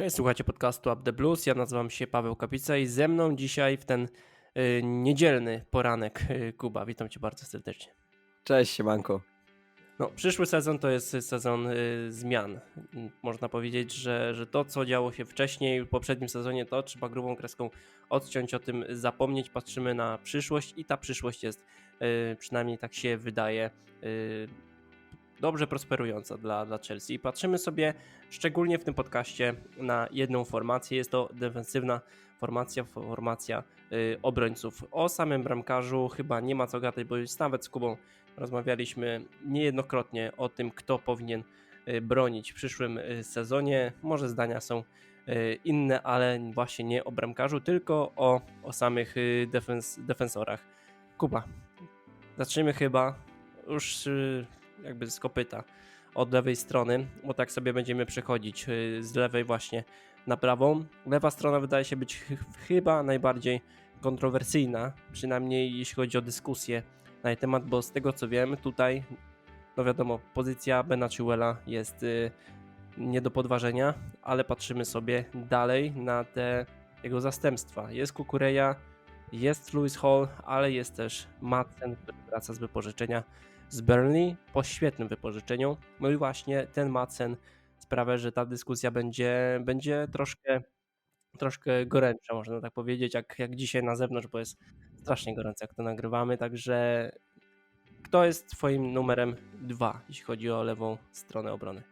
Cześć, słuchajcie podcastu Up The Blues. Ja nazywam się Paweł Kapica i ze mną dzisiaj w ten y, niedzielny poranek y, Kuba. Witam cię bardzo serdecznie. Cześć, siemanko. No, przyszły sezon to jest sezon y, zmian. Można powiedzieć, że, że to, co działo się wcześniej, w poprzednim sezonie, to trzeba grubą kreską odciąć, o tym zapomnieć. Patrzymy na przyszłość i ta przyszłość jest, y, przynajmniej tak się wydaje, y, dobrze prosperująca dla, dla Chelsea. Patrzymy sobie szczególnie w tym podcaście na jedną formację. Jest to defensywna formacja, formacja y, obrońców. O samym bramkarzu chyba nie ma co gadać, bo już nawet z Kubą rozmawialiśmy niejednokrotnie o tym, kto powinien y, bronić w przyszłym y, sezonie. Może zdania są y, inne, ale właśnie nie o bramkarzu, tylko o, o samych defens, defensorach. Kuba, zaczniemy chyba już jakby z kopyta od lewej strony, bo tak sobie będziemy przechodzić y, z lewej właśnie na prawą. Lewa strona wydaje się być ch- chyba najbardziej kontrowersyjna, przynajmniej jeśli chodzi o dyskusję na jej temat, bo z tego co wiem, tutaj, no wiadomo, pozycja Bena Chilwella jest y, nie do podważenia, ale patrzymy sobie dalej na te jego zastępstwa. Jest Kukureja, jest Lewis Hall, ale jest też Madsen, który wraca z wypożyczenia z Burnley po świetnym wypożyczeniu. No i właśnie ten Madsen sprawia, że ta dyskusja będzie, będzie troszkę, troszkę gorętsza, można tak powiedzieć, jak, jak dzisiaj na zewnątrz, bo jest strasznie gorąco, jak to nagrywamy. Także kto jest Twoim numerem dwa, jeśli chodzi o lewą stronę obrony?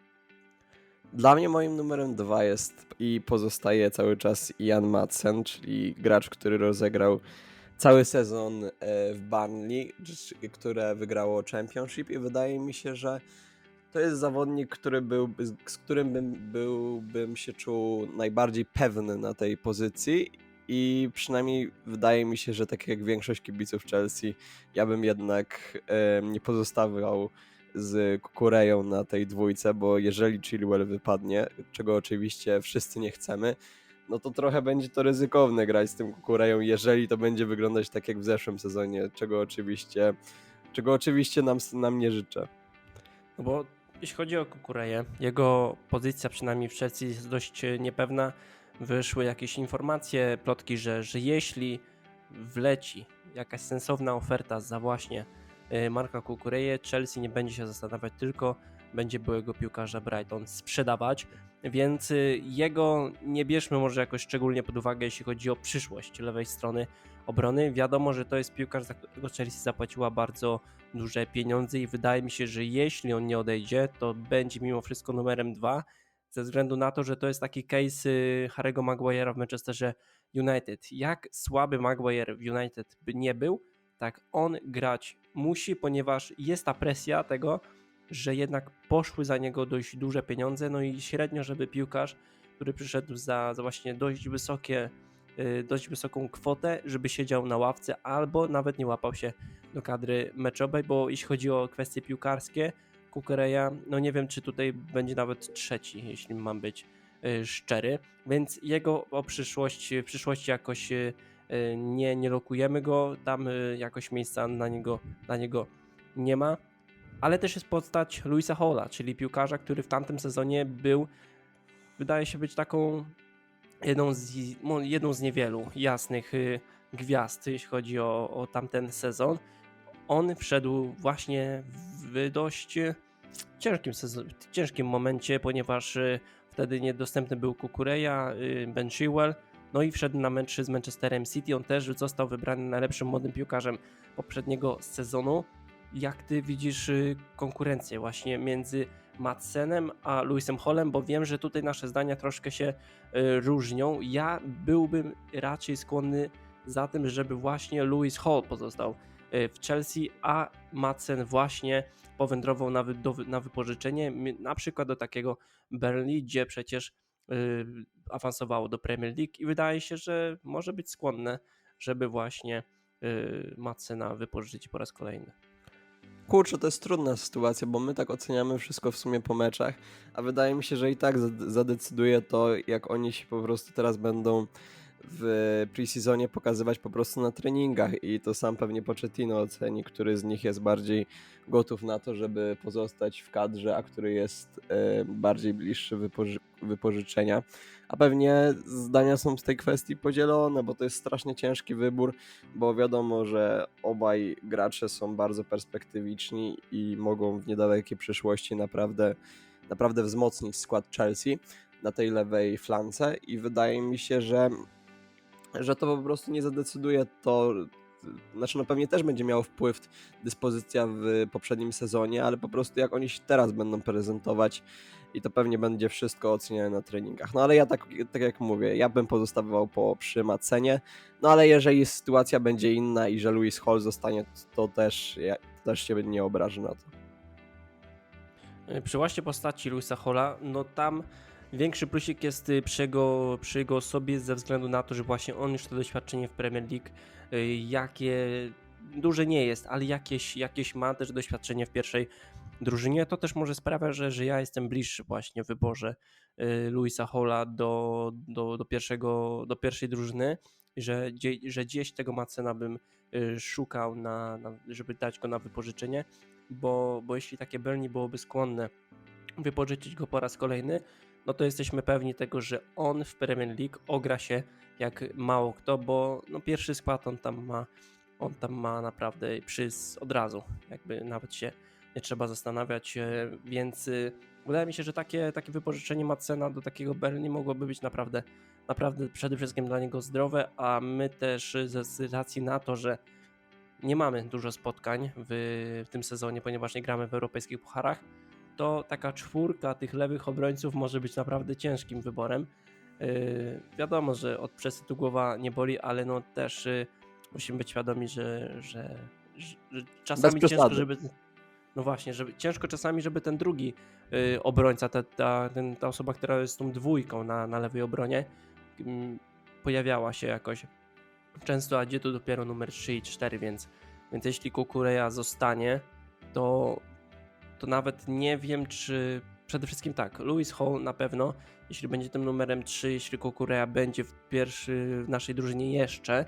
Dla mnie moim numerem dwa jest i pozostaje cały czas Ian Madsen, czyli gracz, który rozegrał cały sezon e, w Burnley, które wygrało Championship i wydaje mi się, że to jest zawodnik, który był, z którym bym, byłbym się czuł najbardziej pewny na tej pozycji i przynajmniej wydaje mi się, że tak jak większość kibiców Chelsea, ja bym jednak nie pozostawiał z Kukureją na tej dwójce, bo jeżeli Chilwell wypadnie, czego oczywiście wszyscy nie chcemy, no to trochę będzie to ryzykowne grać z tym Kukureją, jeżeli to będzie wyglądać tak jak w zeszłym sezonie, czego oczywiście, czego oczywiście nam, nam nie życzę. No bo jeśli chodzi o Kukureję, jego pozycja przynajmniej w Chelsea jest dość e, niepewna. Wyszły jakieś informacje, plotki, że, że jeśli wleci jakaś sensowna oferta za właśnie e, Marka Kukureję, Chelsea nie będzie się zastanawiać, tylko będzie byłego piłkarza Brighton sprzedawać, więc e, jego nie bierzmy może jakoś szczególnie pod uwagę, jeśli chodzi o przyszłość lewej strony obrony. Wiadomo, że to jest piłkarz, za którego Chelsea zapłaciła bardzo duże pieniądze i wydaje mi się, że jeśli on nie odejdzie, to będzie mimo wszystko numerem dwa, ze względu na to, że to jest taki case y, Harry'ego Maguire'a w Manchesterze United. Jak słaby Maguire w United by nie był, tak on grać musi, ponieważ jest ta presja tego, że jednak poszły za niego dość duże pieniądze, no i średnio, żeby piłkarz, który przyszedł za, za właśnie dość wysokie, y, dość wysoką kwotę, żeby siedział na ławce albo nawet nie łapał się do kadry meczowej, bo jeśli chodzi o kwestie piłkarskie, Kukureja, no nie wiem, czy tutaj będzie nawet trzeci, jeśli mam być y, szczery, więc jego o przyszłość, w przyszłości jakoś y, nie, nie lokujemy go, tam jakoś miejsca na niego, na niego nie ma, ale też jest postać Luisa Holla, czyli piłkarza, który w tamtym sezonie był, wydaje się być taką jedną z, mo- jedną z niewielu jasnych y, gwiazd, jeśli chodzi o, o tamten sezon. On wszedł właśnie w dość ciężkim, sezon, ciężkim momencie, ponieważ y, wtedy niedostępny był Kukureja, y, Ben Chilwell, no i wszedł na mecz z Manchesterem City. On też został wybrany najlepszym młodym piłkarzem poprzedniego sezonu. Jak ty widzisz y, konkurencję właśnie między Madsenem a Luisem Hollem, bo wiem, że tutaj nasze zdania troszkę się y, różnią. Ja byłbym raczej skłonny za tym, żeby właśnie Louis Hall pozostał y, w Chelsea, a Madsen właśnie powędrował na, wy, do, na wypożyczenie, na przykład do takiego Burnley, gdzie przecież y, awansowało do Premier League i wydaje się, że może być skłonne, żeby właśnie y, Madsena wypożyczyć po raz kolejny. Kurczę, to jest trudna sytuacja, bo my tak oceniamy wszystko w sumie po meczach, a wydaje mi się, że i tak zad- zadecyduje to, jak oni się po prostu teraz będą w preseasonie pokazywać po prostu na treningach i to sam pewnie Pochettino oceni, który z nich jest bardziej gotów na to, żeby pozostać w kadrze, a który jest e, bardziej bliższy wypoży wypożyczenia. A pewnie zdania są z tej kwestii podzielone, bo to jest strasznie ciężki wybór, bo wiadomo, że obaj gracze są bardzo perspektywiczni i mogą w niedalekiej przyszłości naprawdę, naprawdę wzmocnić skład Chelsea na tej lewej flance i wydaje mi się, że, że to po prostu nie zadecyduje to, znaczy no pewnie też będzie miało wpływ dyspozycja w poprzednim sezonie, ale po prostu jak oni się teraz będą prezentować i to pewnie będzie wszystko oceniane na treningach. No ale ja tak, tak jak mówię, ja bym pozostawał po przy Macenie, no ale jeżeli sytuacja będzie inna i że Louis Hall zostanie, to też, ja, też się nie obrażę na to. Przy właśnie postaci Luisa Holla, no tam większy plusik jest y, przy jego, przy jego osobie ze względu na to, że właśnie on już to doświadczenie w Premier League, y, jakie duże nie jest, ale jakieś, jakieś ma też doświadczenie w pierwszej drużynie. To też może sprawia, że, że ja jestem bliższy właśnie w wyborze y, Luisa Holla do, do, do, pierwszego, do pierwszej drużyny, że, że gdzieś tego Macena bym szukał, na, na, żeby dać go na wypożyczenie, bo, bo jeśli takie Burnley byłoby skłonne wypożyczyć go po raz kolejny, no to jesteśmy pewni tego, że on w Premier League ogra się jak mało kto, bo no pierwszy skład on tam ma, on tam ma naprawdę przyz od razu, jakby nawet się nie trzeba zastanawiać, e, więc y, wydaje mi się, że takie, takie wypożyczenie Macena do takiego Burnley mogłoby być naprawdę, naprawdę przede wszystkim dla niego zdrowe, a my też z racji na to, że nie mamy dużo spotkań w, w tym sezonie, ponieważ nie gramy w europejskich pucharach, to taka czwórka tych lewych obrońców może być naprawdę ciężkim wyborem. Yy, wiadomo, że od przesytu głowa nie boli, ale no też yy, musimy być świadomi, że, że, że, że czasami ciężko, żeby. No właśnie, żeby, ciężko czasami, żeby ten drugi yy, obrońca, ta, ta, ten, ta osoba, która jest tą dwójką na, na lewej obronie, mm, pojawiała się jakoś często, a gdzie tu dopiero numer 3 i 4, więc, więc jeśli Kukureja zostanie, to, to nawet nie wiem, czy przede wszystkim tak, Louis Hall na pewno, jeśli będzie tym numerem 3, jeśli Kukureja będzie w pierwszy w naszej drużynie jeszcze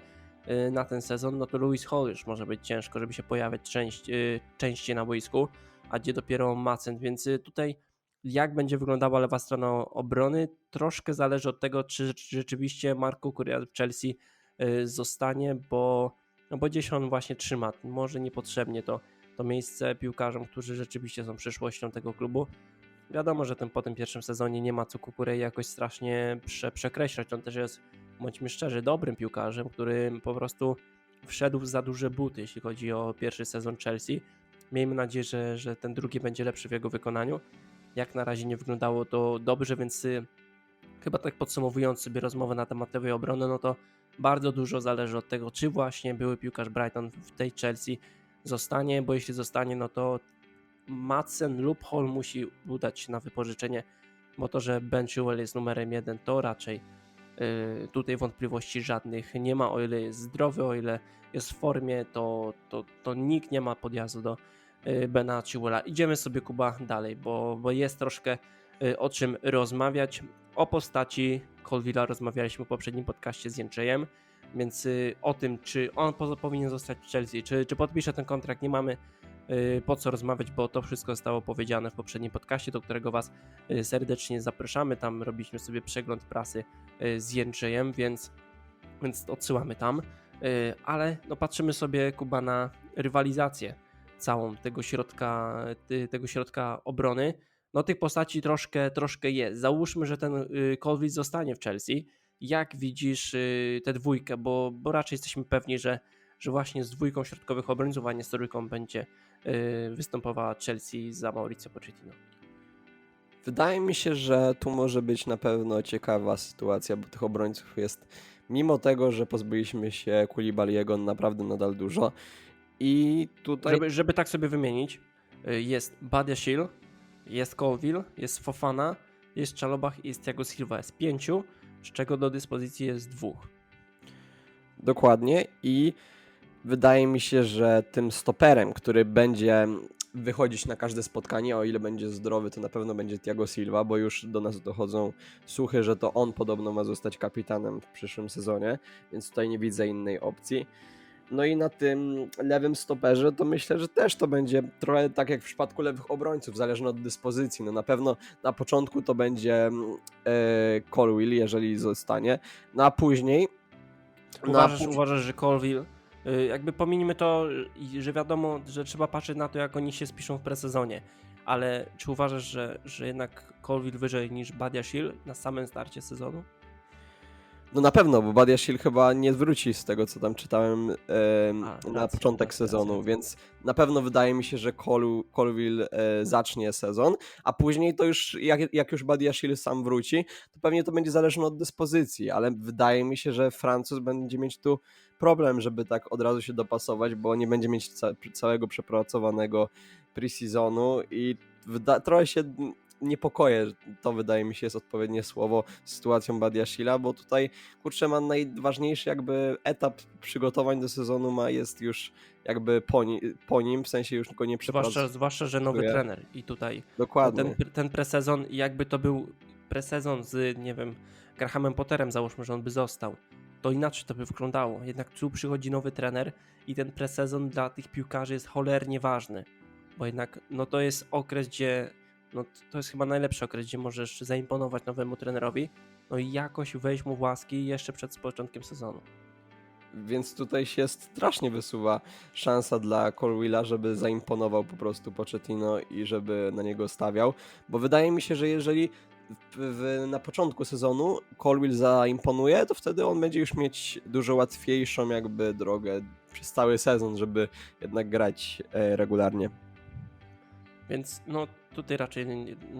y, na ten sezon, no to Louis Hall już może być ciężko, żeby się pojawiać część, y, częściej na boisku, a gdzie dopiero Macent, więc y, tutaj jak będzie wyglądała lewa strona obrony, troszkę zależy od tego, czy, czy rzeczywiście Marco Kukureja w Chelsea zostanie, bo, no bo gdzieś on właśnie trzyma, może niepotrzebnie to, to miejsce piłkarzom, którzy rzeczywiście są przyszłością tego klubu. Wiadomo, że tym, po tym pierwszym sezonie nie ma co Kukurei jakoś strasznie prze, przekreślać. On też jest, bądźmy szczerzy, dobrym piłkarzem, który po prostu wszedł w za duże buty, jeśli chodzi o pierwszy sezon Chelsea. Miejmy nadzieję, że, że ten drugi będzie lepszy w jego wykonaniu. Jak na razie nie wyglądało to dobrze, więc y, chyba tak podsumowując sobie rozmowę na temat lewej obrony, no to bardzo dużo zależy od tego, czy właśnie były piłkarz Brighton w tej Chelsea zostanie, bo jeśli zostanie, no to Madsen lub Hall musi udać się na wypożyczenie, bo to, że Ben Chilwell jest numerem jeden, to raczej yy, tutaj wątpliwości żadnych nie ma, o ile jest zdrowy, o ile jest w formie, to, to, to nikt nie ma podjazdu do yy, Bena Chilwella. Idziemy sobie Kuba dalej, bo, bo jest troszkę yy, o czym rozmawiać. O postaci Colvilla rozmawialiśmy w poprzednim podcaście z Jędrzejem, więc y, o tym, czy on po- powinien zostać w Chelsea, czy, czy podpisze ten kontrakt, nie mamy y, po co rozmawiać, bo to wszystko zostało powiedziane w poprzednim podcaście, do którego Was y, serdecznie zapraszamy. Tam robiliśmy sobie przegląd prasy z Jędrzejem, więc, więc odsyłamy tam. Ale no, patrzymy sobie, Kuba, na rywalizację całą tego środka, tego środka obrony. No tych postaci troszkę, troszkę jest. Załóżmy, że ten Colville zostanie w Chelsea. Jak widzisz y, tę dwójkę? Bo, bo raczej jesteśmy pewni, że, że właśnie z dwójką środkowych obrońców, a nie z trójką będzie y, występowała Chelsea za Mauricio Pochettino. Wydaje mi się, że tu może być na pewno ciekawa sytuacja, bo tych obrońców jest, mimo tego, że pozbyliśmy się Kulibaliego naprawdę nadal dużo. I tutaj Żeby, żeby tak sobie wymienić, y, jest Badiashil, jest Colville, jest Fofana, jest Czalobach i jest Thiago Silva. Jest pięciu, z czego do dyspozycji jest dwóch. Dokładnie i wydaje mi się, że tym stoperem, który będzie wychodzić na każde spotkanie, o ile będzie zdrowy, to na pewno będzie Thiago Silva, bo już do nas dochodzą słuchy, że to on podobno ma zostać kapitanem w przyszłym sezonie, więc tutaj nie widzę innej opcji. No i na tym lewym stoperze to myślę, że też to będzie trochę tak jak w przypadku lewych obrońców, zależne od dyspozycji. No na pewno na początku to będzie mm, e, Colwill, jeżeli zostanie, no a później no Uważasz, później- uważasz, że Colville, y, jakby pominimy to, że wiadomo, że trzeba patrzeć na to, jak oni się spiszą w presezonie, ale czy uważasz, że, że jednak Colville wyżej niż Badiashil na samym starcie sezonu? No na pewno, bo Badiashil chyba nie wróci z tego, co tam czytałem em, A, na racja, początek racja, sezonu, racja. więc na pewno wydaje mi się, że Col Colville e, zacznie sezon, a później to już, jak, jak już Badiashil sam wróci, to pewnie to będzie zależne od dyspozycji, ale wydaje mi się, że Francuz będzie mieć tu problem, żeby tak od razu się dopasować, bo nie będzie mieć ca całego przepracowanego pre-seasonu i trochę się niepokoję, to wydaje mi się jest odpowiednie słowo, z sytuacją Badiashila, bo tutaj kurczę ma najważniejszy jakby etap przygotowań do sezonu ma jest już jakby po, ni po nim, w sensie już go nie przepracuje. Zwłaszcza, zwłaszcza, że nowy Dziękuję. trener i tutaj Dokładnie. ten, ten presezon, jakby to był presezon z, nie wiem, Grahamem Potterem, załóżmy, że on by został, to inaczej to by wyglądało. Jednak tu przychodzi nowy trener i ten presezon dla tych piłkarzy jest cholernie ważny, bo jednak no to jest okres, gdzie no to jest chyba najlepszy okres, gdzie możesz zaimponować nowemu trenerowi, no i jakoś wejść mu w łaski jeszcze przed początkiem sezonu. Więc tutaj się strasznie wysuwa szansa dla Colwilla, żeby zaimponował po prostu Pochettino i żeby na niego stawiał, bo wydaje mi się, że jeżeli w, na początku sezonu Colwill zaimponuje, to wtedy on będzie już mieć dużo łatwiejszą jakby drogę przez cały sezon, żeby jednak grać e, regularnie. Więc no tutaj raczej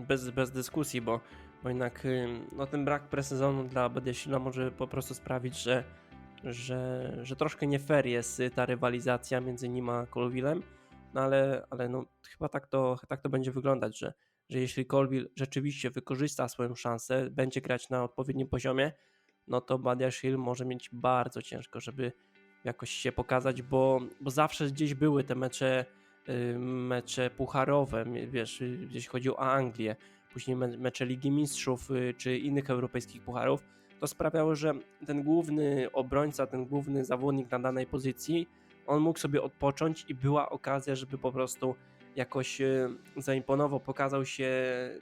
bez, bez dyskusji, bo, bo jednak no, ten brak presezonu dla Bedesila może po prostu sprawić, że, że, że troszkę nie fair jest y, ta rywalizacja między nim a Colvillem, no ale, ale no, chyba tak to, tak to będzie wyglądać, że, że jeśli Colville rzeczywiście wykorzysta swoją szansę, będzie grać na odpowiednim poziomie, no to Badiashil może mieć bardzo ciężko, żeby jakoś się pokazać, bo, bo zawsze gdzieś były te mecze mecze pucharowe, wiesz, y, jeśli chodzi o Anglię, później me- mecze Ligi Mistrzów y, czy innych europejskich pucharów, to sprawiało, że ten główny obrońca, ten główny zawodnik na danej pozycji, on mógł sobie odpocząć i była okazja, żeby po prostu jakoś y, zaimponował, pokazał się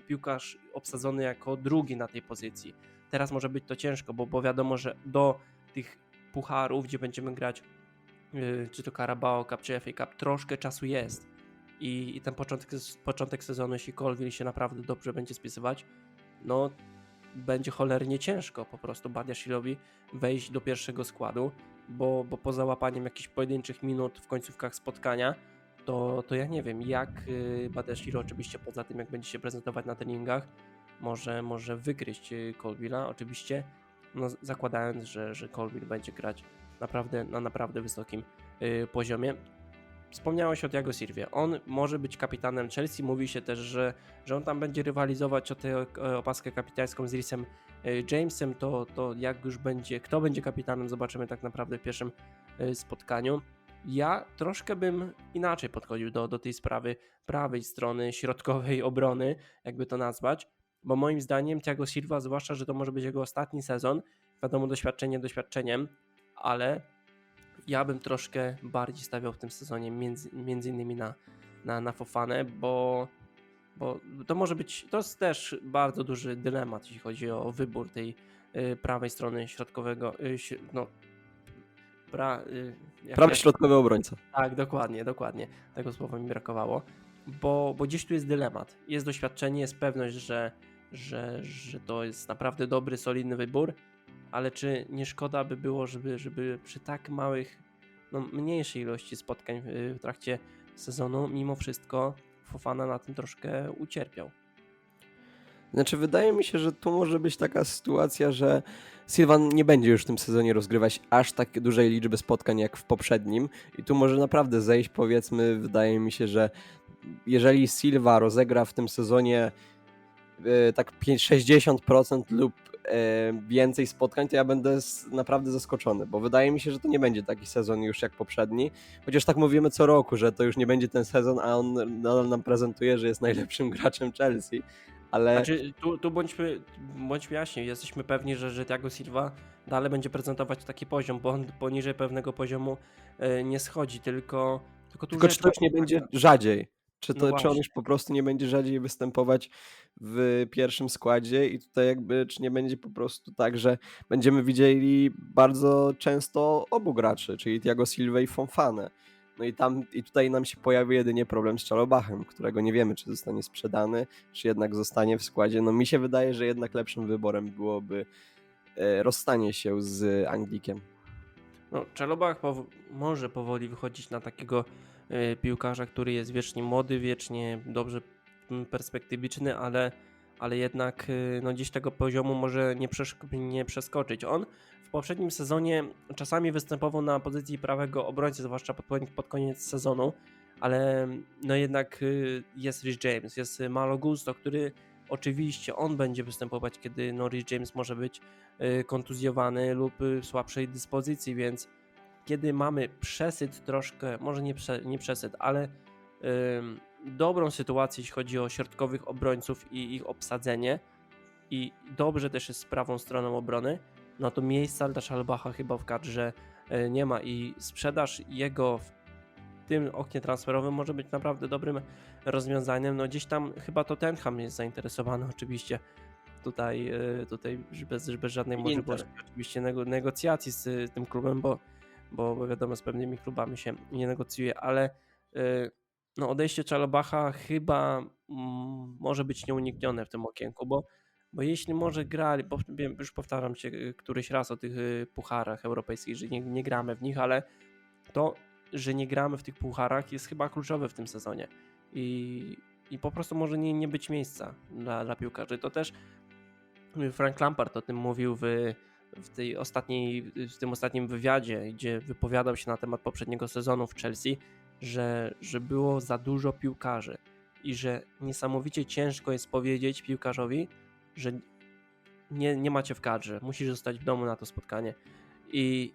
piłkarz obsadzony jako drugi na tej pozycji. Teraz może być to ciężko, bo, bo wiadomo, że do tych pucharów, gdzie będziemy grać czy to Carabao Cup, czy FA Cup, troszkę czasu jest. I, i ten początek, początek sezonu, jeśli Colville się naprawdę dobrze będzie spisywać, no będzie cholernie ciężko po prostu Badiashilowi wejść do pierwszego składu, bo, bo poza łapaniem jakichś pojedynczych minut w końcówkach spotkania, to, to ja nie wiem, jak yy, Badiashil oczywiście poza tym, jak będzie się prezentować na treningach, może, może wygryźć yy, Colville'a, oczywiście no, zakładając, że, że Colville będzie grać naprawdę na naprawdę wysokim y, poziomie. Wspomniałeś o Thiago Silvie. On może być kapitanem Chelsea. Mówi się też, że, że on tam będzie rywalizować o tę opaskę kapitańską z Rhysem y, Jamesem. To, to jak już będzie, kto będzie kapitanem, zobaczymy tak naprawdę w pierwszym y, spotkaniu. Ja troszkę bym inaczej podchodził do, do tej sprawy prawej strony środkowej obrony, jakby to nazwać, bo moim zdaniem Thiago Silva, zwłaszcza, że to może być jego ostatni sezon, wiadomo, doświadczenie doświadczeniem, ale ja bym troszkę bardziej stawiał w tym sezonie między, między innymi na, na, na Fofanę, bo, bo to może być, to jest też bardzo duży dylemat, jeśli chodzi o wybór tej y, prawej strony środkowego, y, no, pra, y, jak- Prawy jak- środkowy obrońca. tak, dokładnie, dokładnie. Tego słowa mi brakowało. Bo, bo gdzieś tu jest dylemat. Jest doświadczenie, jest pewność, że, że, że to jest naprawdę dobry, solidny wybór, ale czy nie szkoda by było, żeby, żeby przy tak małych, no mniejszej ilości spotkań w, w trakcie sezonu, mimo wszystko Fofana na tym troszkę ucierpiał. Znaczy, wydaje mi się, że tu może być taka sytuacja, że Sylwan nie będzie już w tym sezonie rozgrywać aż tak dużej liczby spotkań jak w poprzednim i tu może naprawdę zejść, powiedzmy, wydaje mi się, że jeżeli Silva rozegra w tym sezonie e, tak pięć- 60% lub więcej spotkań, to ja będę naprawdę zaskoczony, bo wydaje mi się, że to nie będzie taki sezon już jak poprzedni. Chociaż tak mówimy co roku, że to już nie będzie ten sezon, a on nadal nam prezentuje, że jest najlepszym graczem Chelsea. Ale Znaczy, tu, tu bądźmy, bądźmy jaśni, jesteśmy pewni, że, że Thiago Silva dalej będzie prezentować taki poziom, bo on poniżej pewnego poziomu e, nie schodzi, tylko tylko, tu tylko czy to już nie taka- będzie rzadziej? Czy, No to, czy on już po prostu nie będzie rzadziej występować w pierwszym składzie i tutaj jakby, czy nie będzie po prostu tak, że będziemy widzieli bardzo często obu graczy, czyli Thiago Silva i Fonfane. No i tam i tutaj nam się pojawi jedynie problem z Czalobachem, którego nie wiemy, czy zostanie sprzedany, czy jednak zostanie w składzie. No mi się wydaje, że jednak lepszym wyborem byłoby e, rozstanie się z Anglikiem. No, Czelobach pow- może powoli wychodzić na takiego piłkarza, który jest wiecznie młody, wiecznie dobrze mm, perspektywiczny, ale, ale jednak e, no, gdzieś tego poziomu może nie, nie przeskoczyć. On w poprzednim sezonie czasami występował na pozycji prawego obrońcy, zwłaszcza pod, pod koniec sezonu, ale no jednak y, jest Rich James, jest Malo Gusto, który oczywiście on będzie występować, kiedy no Rich James może być y, kontuzjowany lub y, w słabszej dyspozycji, więc kiedy mamy przesyt troszkę, może nie, prze, nie przesyt, ale dobrą sytuację, jeśli chodzi o środkowych obrońców i ich obsadzenie i dobrze też jest z prawą stroną obrony, no to miejsca dla Szalbacha chyba w kadrze y, nie ma i sprzedaż jego w tym oknie transferowym może być naprawdę dobrym rozwiązaniem. No gdzieś tam chyba Tottenham jest zainteresowany oczywiście tutaj, y, tutaj bez, bez żadnej możliwości oczywiście nego, negocjacji z tym klubem, bo, bo bo wiadomo z pewnymi klubami się nie negocjuje, ale y, no odejście Czalobacha chyba mm, może być nieuniknione w tym okienku, bo, bo jeśli może grali, bo już powtarzam się y, któryś raz o tych y, pucharach europejskich, że nie, nie gramy w nich, ale to, że nie gramy w tych pucharach jest chyba kluczowe w tym sezonie i, i po prostu może nie, nie być miejsca dla, dla piłkarzy. To też Frank Lampard o tym mówił w, w, tej ostatniej, w tym ostatnim wywiadzie, gdzie wypowiadał się na temat poprzedniego sezonu w Chelsea, że, że było za dużo piłkarzy i że niesamowicie ciężko jest powiedzieć piłkarzowi, że nie, nie macie w kadrze, musisz zostać w domu na to spotkanie. I,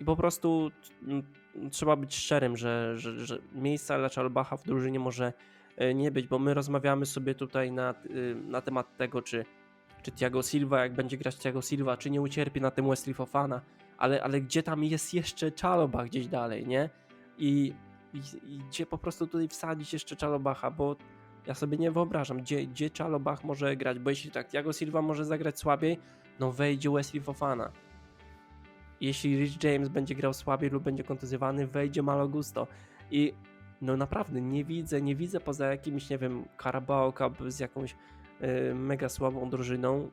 i po prostu mm, trzeba być szczerym, że, że, że miejsca dla Czalbacha w drużynie może e, nie być, bo my rozmawiamy sobie tutaj na, y, na temat tego, czy, czy Thiago Silva, jak będzie grać Thiago Silva, czy nie ucierpi na tym Wesley Fofana, ale, ale gdzie tam jest jeszcze Czaloba gdzieś dalej, nie? I, i, i gdzie po prostu tutaj wsadzić jeszcze Czalobacha, bo ja sobie nie wyobrażam, gdzie, gdzie Czalobach może grać, bo jeśli tak Thiago Silva może zagrać słabiej, no wejdzie Wesley Fofana. Jeśli Rich James będzie grał słabiej lub będzie kontuzjowany, wejdzie Malo Gusto. I no naprawdę nie widzę, nie widzę poza jakimś, nie wiem, Carabao Cup z jakąś mega słabą drużyną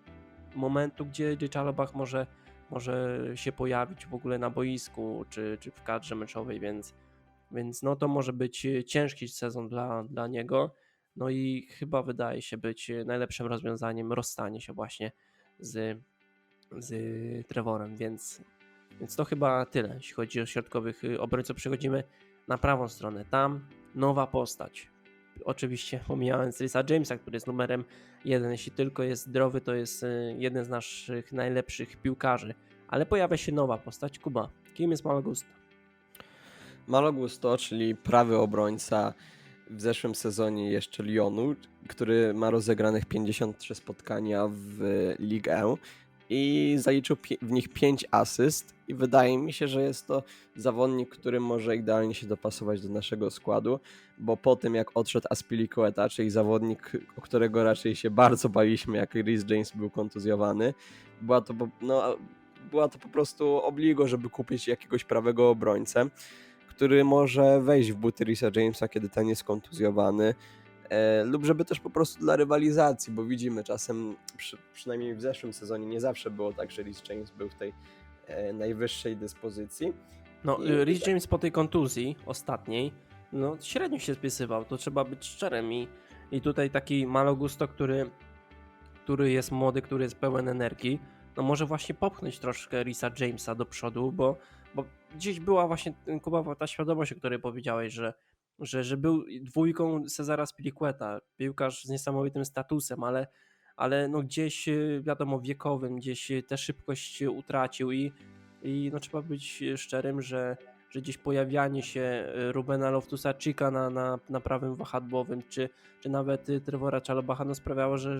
momentu, gdzie, gdzie Czalobach może, może się pojawić w ogóle na boisku czy, czy w kadrze meczowej, więc, więc no to może być ciężki sezon dla, dla niego. No i chyba wydaje się być najlepszym rozwiązaniem rozstanie się właśnie z, z Trevorem, więc, więc to chyba tyle, jeśli chodzi o środkowych y, obrońców. Przechodzimy na prawą stronę. Tam nowa postać. Oczywiście pomijając Risa Jamesa, który jest numerem jeden. Jeśli tylko jest zdrowy, to jest y, jeden z naszych najlepszych piłkarzy. Ale pojawia się nowa postać, Kuba. Kim jest Malo Gusto? Malo Gusto, czyli prawy obrońca w zeszłym sezonie jeszcze Lyonu, który ma rozegranych 53 spotkania w Ligue 1 i zaliczył w nich 5 asyst i wydaje mi się, że jest to zawodnik, który może idealnie się dopasować do naszego składu, bo po tym jak odszedł Aspilicueta, czyli zawodnik, o którego raczej się bardzo baliśmy, jak Rhys James był kontuzjowany, była to, no, była to po prostu obligo, żeby kupić jakiegoś prawego obrońcę który może wejść w buty Risa Jamesa, kiedy ten jest kontuzjowany, e, lub żeby też po prostu dla rywalizacji, bo widzimy czasem, przy, przynajmniej w zeszłym sezonie, nie zawsze było tak, że Rhys James był w tej e, najwyższej dyspozycji. No, I- y, James po tej kontuzji ostatniej, no średnio się spisywał, to trzeba być szczerym i, i tutaj taki Malo Gusto, który, który jest młody, który jest pełen energii, no może właśnie popchnąć troszkę Risa Jamesa do przodu, bo, bo gdzieś była właśnie Kuba ta świadomość, o której powiedziałeś, że, że, że był dwójką Cezara Spiliqueta, piłkarz z niesamowitym statusem, ale ale no gdzieś y, wiadomo wiekowym, gdzieś y, tę szybkość y, utracił i, i no trzeba być szczerym, że, że gdzieś pojawianie się Rubena Loftusa-Cheeka na, na, na prawym wahadłowym, czy, czy nawet Trevora Chalobacha no sprawiało, że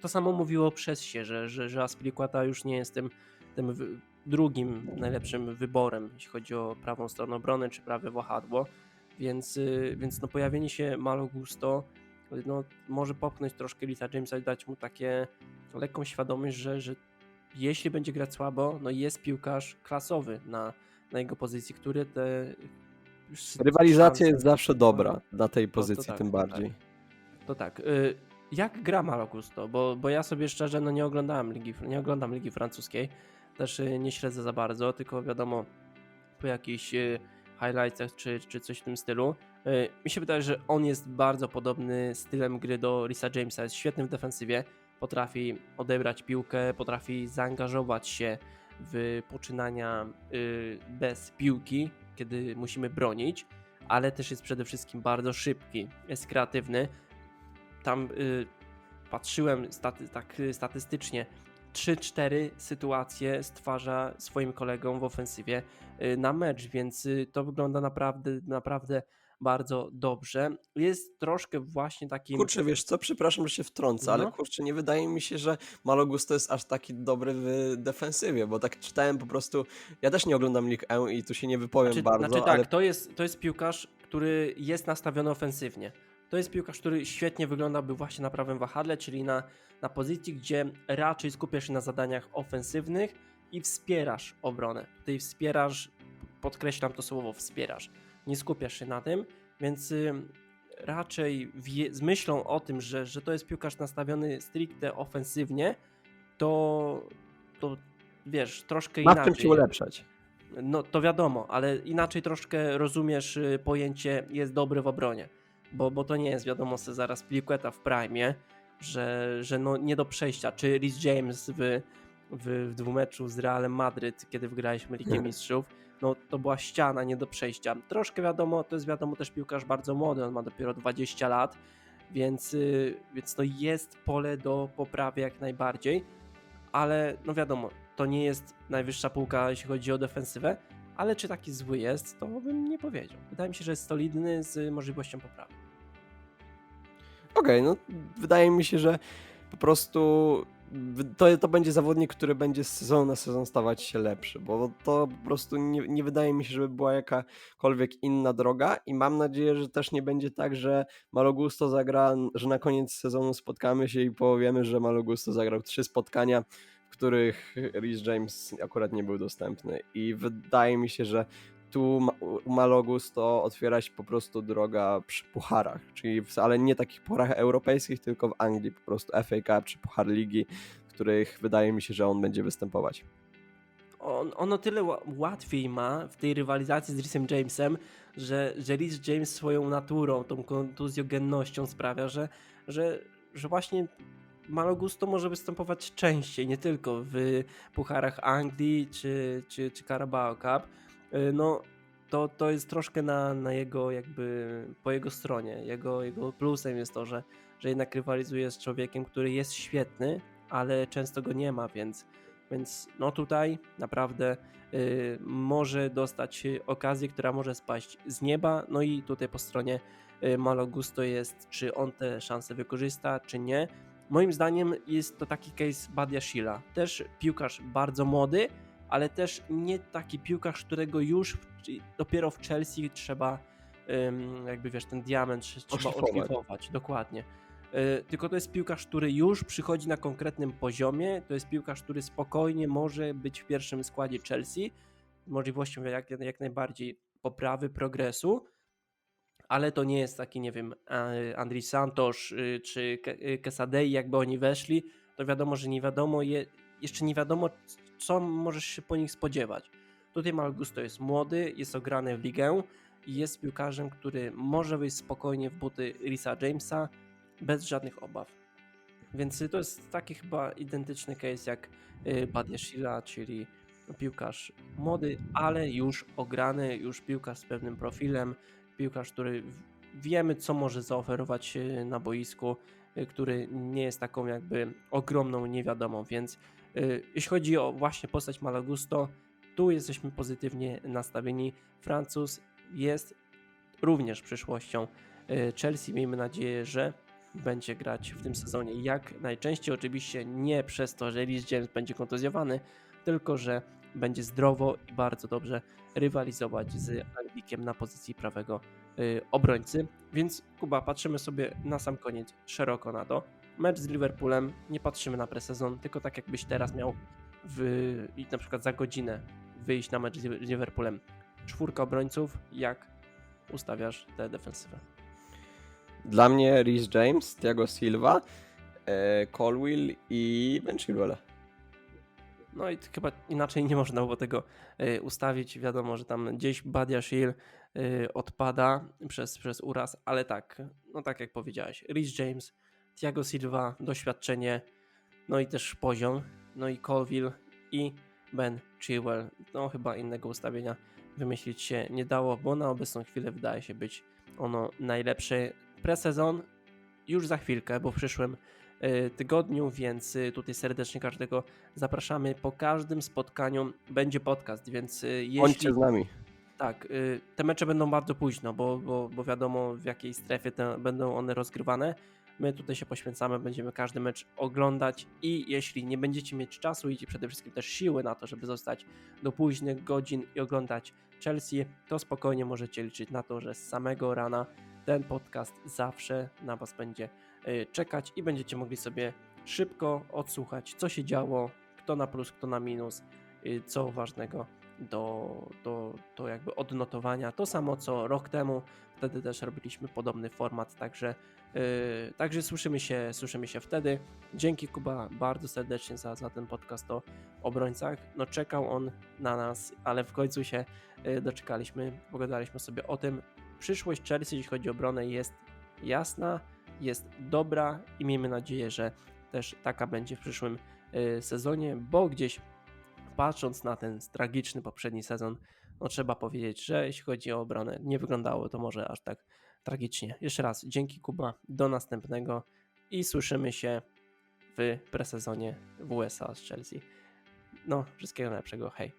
to samo mówiło przez się, że, że, że Aspilicueta już nie jest tym, tym drugim najlepszym wyborem, jeśli chodzi o prawą stronę obrony, czy prawe wahadło, więc, y, więc no pojawienie się Malo Gusto no, może popchnąć troszkę Lisa Jamesa i dać mu takie lekką świadomość, że, że jeśli będzie grać słabo, no jest piłkarz klasowy na, na jego pozycji, który te Rywalizacja jest zawsze dobra No, na tej to pozycji tak, tym to bardziej. tak. To tak. y, Jak gra Malo Gusto? Bo, bo ja sobie szczerze no nie oglądałem ligi, nie oglądam ligi francuskiej. Też y, nie śledzę za bardzo, tylko wiadomo po jakichś highlightsach czy, czy coś w tym stylu. Y, Mi się wydaje, że on jest bardzo podobny stylem gry do Risa Jamesa. Jest świetny w defensywie, potrafi odebrać piłkę, potrafi zaangażować się w poczynania y, bez piłki, kiedy musimy bronić, ale też jest przede wszystkim bardzo szybki, jest kreatywny. Tam y, patrzyłem staty, tak statystycznie, 3-4 sytuacje stwarza swoim kolegom w ofensywie y, na mecz, więc y, to wygląda naprawdę, naprawdę bardzo dobrze. Jest troszkę właśnie takim. Kurczę, wiesz co, przepraszam, że się wtrącę, ale No. kurczę, nie wydaje mi się, że Malo Gusto jest aż taki dobry w defensywie, bo tak czytałem po prostu, ja też nie oglądam League E i tu się nie wypowiem Znaczy, bardzo, znaczy tak, ale to, jest, to jest piłkarz, który jest nastawiony ofensywnie. To jest piłkarz, który świetnie wyglądałby właśnie na prawym wahadle, czyli na, na pozycji, gdzie raczej skupiasz się na zadaniach ofensywnych i wspierasz obronę. Tutaj wspierasz, podkreślam to słowo, wspierasz. Nie skupiasz się na tym, więc y, raczej wie, z myślą o tym, że, że to jest piłkarz nastawiony stricte ofensywnie, to, to wiesz, troszkę ma w inaczej. czym się ulepszać. No to wiadomo, ale inaczej troszkę rozumiesz y, pojęcie jest dobry w obronie, bo, bo to nie jest wiadomo Cezara Spilicueta w prime, że, że no nie do przejścia, czy Rhys James w, w, w dwumeczu z Realem Madryt, kiedy wygraliśmy Ligę Nie. Mistrzów, no to była ściana nie do przejścia. Troszkę wiadomo, to jest wiadomo też piłkarz bardzo młody, on ma dopiero 20 lat, więc, y, więc no jest pole do poprawy jak najbardziej, ale no wiadomo, to nie jest najwyższa półka, jeśli chodzi o defensywę, ale czy taki zły jest, to bym nie powiedział. Wydaje mi się, że jest solidny z możliwością poprawy. Okej, no wydaje mi się, że po prostu to, to będzie zawodnik, który będzie z sezonu na sezon stawać się lepszy, bo to po prostu nie, nie wydaje mi się, żeby była jakakolwiek inna droga i mam nadzieję, że też nie będzie tak, że Malogusto zagra, że na koniec sezonu spotkamy się i powiemy, że Malogusto zagrał trzy spotkania, których Rhys James akurat nie był dostępny i wydaje mi się, że tu u Malogus to otwiera się po prostu droga przy pucharach, czyli w, ale nie takich pucharach europejskich, tylko w Anglii po prostu FA Cup czy Puchar Ligi, w których wydaje mi się, że on będzie występować. On, o tyle ła- łatwiej ma w tej rywalizacji z Rhysem Jamesem, że, że Rhys James swoją naturą, tą kontuzjogennością sprawia, że, że, że właśnie Malo Gusto może występować częściej, nie tylko w pucharach Anglii czy, czy, czy Carabao Cup. Y, No, to, to jest troszkę na, na jego jakby po jego stronie. Jego, jego plusem jest to, że, że jednak rywalizuje z człowiekiem, który jest świetny, ale często go nie ma, więc, więc no tutaj naprawdę y, może dostać okazję, która może spaść z nieba. No i tutaj po stronie y, Malo Gusto jest, czy on te szanse wykorzysta, czy nie. Moim zdaniem jest to taki case Badia Shila. Też piłkarz bardzo młody, ale też nie taki piłkarz, którego już dopiero w Chelsea trzeba jakby wiesz, ten diament trze- trzeba odszlifować. Dokładnie. Y, Tylko to jest piłkarz, który już przychodzi na konkretnym poziomie. To jest piłkarz, który spokojnie może być w pierwszym składzie Chelsea, możliwością jak, jak najbardziej poprawy, progresu. Ale to nie jest taki, nie wiem, e, Andri Santos y, czy Ke- y, jakby oni weszli, to wiadomo, że nie wiadomo, je, jeszcze nie wiadomo, co możesz się po nich spodziewać. Tutaj Malgusto jest młody, jest ograny w ligę i jest piłkarzem, który może wyjść spokojnie w buty Risa Jamesa bez żadnych obaw. Więc to jest taki chyba identyczny case jak y, Badia Shila, czyli piłkarz młody, ale już ograny, już piłkarz z pewnym profilem, piłkarz, który wiemy, co może zaoferować y, na boisku, y, który nie jest taką jakby ogromną niewiadomą, więc y, jeśli chodzi o właśnie postać Malagusto, tu jesteśmy pozytywnie nastawieni. Francuz jest również przyszłością Chelsea. Miejmy nadzieję, że będzie grać w tym sezonie jak najczęściej. Oczywiście nie przez to, że Rhys James będzie kontuzjowany, tylko że będzie zdrowo i bardzo dobrze rywalizować z Albikiem na pozycji prawego y, obrońcy. Więc Kuba, patrzymy sobie na sam koniec szeroko na to. Mecz z Liverpoolem, nie patrzymy na presezon, tylko tak jakbyś teraz miał w, na przykład za godzinę wyjść na mecz z Liverpoolem. Czwórka obrońców, jak ustawiasz tę defensywę? Dla mnie Rhys James, Thiago Silva, e, Colwill i Ben Chilwell. No i chyba inaczej nie można było tego y, ustawić. Wiadomo, że tam gdzieś Badia Shil y, odpada przez, przez uraz, ale tak, no tak jak powiedziałeś, Rhys James, Thiago Silva, doświadczenie, no i też poziom, no i Colville i Ben Chilwell. No chyba innego ustawienia wymyślić się nie dało, bo na obecną chwilę wydaje się być ono najlepsze. Presezon już za chwilkę, bo w przyszłym tygodniu, więc y, tutaj serdecznie każdego zapraszamy. Po każdym spotkaniu będzie podcast, więc y, jeśli... Bądźcie z nami. Tak, y, te mecze będą bardzo późno, bo, bo, bo wiadomo w jakiej strefie te, będą one rozgrywane. My tutaj się poświęcamy, będziemy każdy mecz oglądać i jeśli nie będziecie mieć czasu i przede wszystkim też siły na to, żeby zostać do późnych godzin i oglądać Chelsea, to spokojnie możecie liczyć na to, że z samego rana ten podcast zawsze na Was będzie czekać i będziecie mogli sobie szybko odsłuchać, co się działo, kto na plus, kto na minus, y, co ważnego do, do, do jakby odnotowania. To samo co rok temu, wtedy też robiliśmy podobny format, także, yy, także słyszymy, się, słyszymy się wtedy. Dzięki Kuba bardzo serdecznie za, za ten podcast o obrońcach. No czekał on na nas, ale w końcu się yy, doczekaliśmy, pogadaliśmy sobie o tym. Przyszłość Chelsea, jeśli chodzi o obronę, jest jasna, jest dobra i miejmy nadzieję, że też taka będzie w przyszłym yy, sezonie, bo gdzieś patrząc na ten tragiczny poprzedni sezon, no trzeba powiedzieć, że jeśli chodzi o obronę, nie wyglądało to może aż tak tragicznie. Jeszcze raz dzięki Kuba, do następnego i słyszymy się w presezonie w USA z Chelsea. No, wszystkiego najlepszego, hej.